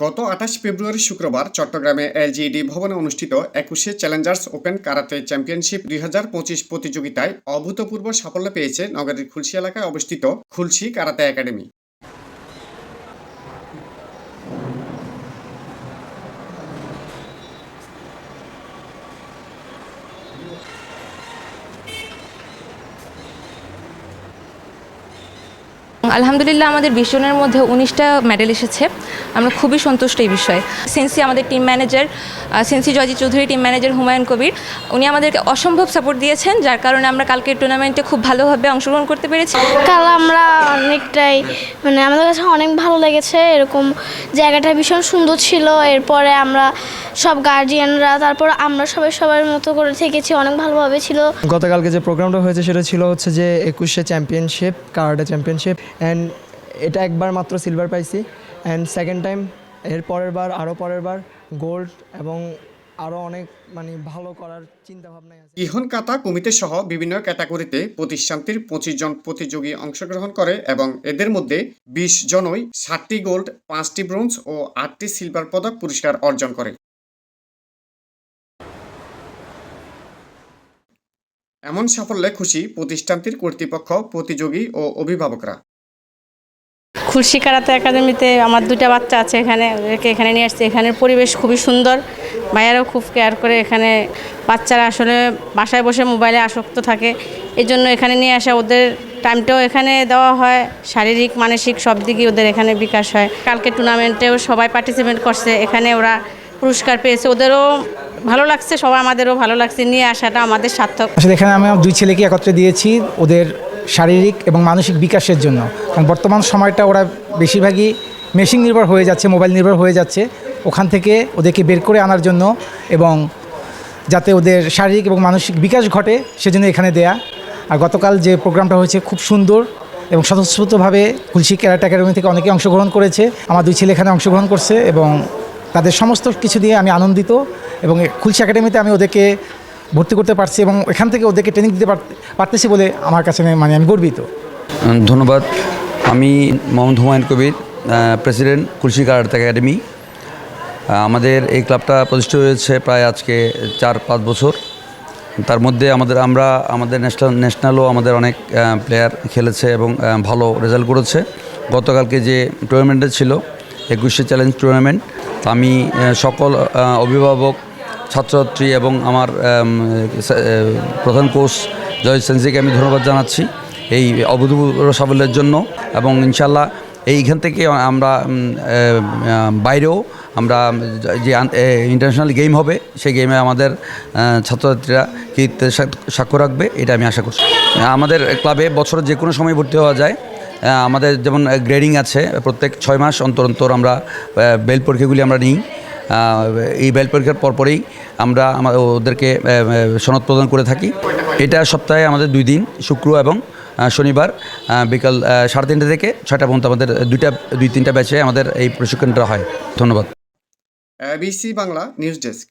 গত আঠাশ ফেব্রুয়ারি শুক্রবার চট্টগ্রামে এলজিডি ভবনে অনুষ্ঠিত একুশে চ্যালেঞ্জার্স ওপেন কারাতে চ্যাম্পিয়নশিপ দুই পঁচিশ প্রতিযোগিতায় অভূতপূর্ব সাফল্য পেয়েছে নগরীর খুলশি এলাকায় অবস্থিত খুলশি কারাতে একাডেমি। আলহামদুলিল্লাহ আমাদের বিশ জনের মধ্যে উনিশটা মেডেল এসেছে। আমরা খুবই সন্তুষ্ট এই বিষয়ে। সেন্সি আমাদের team manager sensei Joyji Chowdhury team manager Humayun Kabir উনি আমাদেরকে অসম্ভব সাপোর্ট দিয়েছেন যার কারণে আমরা কালকের টুর্নামেন্টে খুব ভালোভাবে অংশগ্রহণ করতে পেরেছি। কাল আমরা অনেকটাই মানে আমাদের কাছে অনেক ভালো লেগেছে এরকম জায়গাটা ভীষণ সুন্দর ছিল এরপরে আমরা সব গার্জিয়ানরা তারপর আমরা সবাই সবার মতো করে থেকেছি অনেক ভালোভাবে ছিল। গতকালকে যে প্রোগ্রামটা হয়েছে সেটা ছিল হচ্ছে যে একুশে চ্যাম্পিয়নশিপ কারাটে চ্যাম্পিয়নশিপ অ্যান্ড এটা একবার মাত্র সিলভার পাইছি। অ্যান্ড সেকেন্ড টাইম এর পরের বার আরও পরের বার গোল্ড এবং আরও অনেক মানে ভালো করার চিন্তা ভাবনায় আছে। ইহন কাতা কমিটি সহ বিভিন্ন ক্যাটাগরিতে প্রতিষ্ঠানটির পঁচিশ জন প্রতিযোগী অংশগ্রহণ করে এবং এদের মধ্যে বিশ জনই ষাটটি গোল্ড পাঁচটি ব্রোঞ্জ ও আটটি সিলভার পদক পুরস্কার অর্জন করে। এমন সাফল্যে খুশি প্রতিষ্ঠানটির কর্তৃপক্ষ, প্রতিযোগী ও অভিভাবকরা। খুলশি কারাতে একাডেমিতে আমার দুটা বাচ্চা আছে এখানে, ওদেরকে এখানে নিয়ে আসছি। এখানের পরিবেশ খুবই সুন্দর। ভাইয়ারাও খুব কেয়ার করে এখানে। বাচ্চারা আসলে বাসায় বসে মোবাইলে আসক্ত থাকে। এই জন্য এখানে নিয়ে আসা, ওদের টাইমটাও এখানে দেওয়া হয়। শারীরিক, মানসিক সব দিকেই ওদের এখানে বিকাশ হয়। কালকে টুর্নামেন্টেও সবাই পার্টিসিপেট করছে। এখানে ওরা পুরস্কার পেয়েছে। ওদেরও ভালো লাগছে, সবাই আমাদেরও ভালো লাগছে। নিয়ে আসাটা আমাদের সার্থক। আসলে এখানে আমি দুই ছেলেকে একত্রে দিয়েছি। ওদের শারীরিক এবং মানসিক বিকাশের জন্য। কারণ বর্তমান সময়টা ওরা বেশিরভাগই মেশিন নির্ভর হয়ে যাচ্ছে মোবাইল নির্ভর হয়ে যাচ্ছে। ওখান থেকে ওদেরকে বের করে আনার জন্য এবং যাতে ওদের শারীরিক এবং মানসিক বিকাশ ঘটে সেজন্য এখানে দেয়া। আর গতকাল যে প্রোগ্রামটা হয়েছে খুব সুন্দর এবং স্বতঃস্ফূর্তভাবে খুলশি ক্যারাট একাডেমি থেকে অনেকে অংশগ্রহণ করেছে। আমার দুই ছেলে এখানে অংশগ্রহণ করছে এবং তাদের সমস্ত কিছু দিয়ে আমি আনন্দিত এবং এ খুলশি একাডেমিতে আমি ওদেরকে ভর্তি করতে পারছি এবং এখান থেকে ওদেরকে ট্রেনিং দিতে পার- পারতেছি বলে আমার কাছে মানে আমি গর্বিত। ধন্যবাদ। আমি Mohammad Humayun Kabir president Kulsi karate academy. আমাদের এই ক্লাবটা প্রতিষ্ঠিত হয়েছে প্রায় আজকে চার পাঁচ বছর। তার মধ্যে আমাদের, আমরা আমাদের ন্যাশনাল ন্যাশনালও আমাদের অনেক প্লেয়ার খেলেছে এবং ভালো রেজাল্ট করেছে। গতকালকে যে টুর্নামেন্টে ছিল, একুশে চ্যালেঞ্জ টুর্নামেন্ট আমি সকল অভিভাবক ছাত্রছাত্রী এবং আমার প্রধান কোচ জয় সেন্সিকে আমি ধন্যবাদ জানাচ্ছি এই অভূতপূর্ব সাফল্যের জন্য এবং ইনশাল্লাহ এইখান থেকে আমরা বাইরেও আমরা যে ইন্টারন্যাশনাল গেম হবে, সেই গেমে আমাদের ছাত্রছাত্রীরা কীর্তির সা- সাক্ষ্য রাখবে, এটা আমি আশা করছি। আমাদের ক্লাবে বছরের যে কোনো সময় ভর্তি হওয়া যায় আমাদের যেমন গ্রেডিং আছে, প্রত্যেক ছয় মাস অন্তর অন্তর আমরা বেল পরীক্ষাগুলি আমরা নিই। এই বেল পরীক্ষার পরপরেই আমরা ওদেরকে সনদ প্রদান করে থাকি। এটা সপ্তাহে আমাদের দুই দিন, শুক্র এবং শনিবার বিকাল সাড়ে তিনটে থেকে ছয়টা পর্যন্ত আমাদের দুইটা, দুই তিনটা ব্যাচে আমাদের এই প্রশিক্ষণটা হয়। ধন্যবাদ। BC Bangla news desk.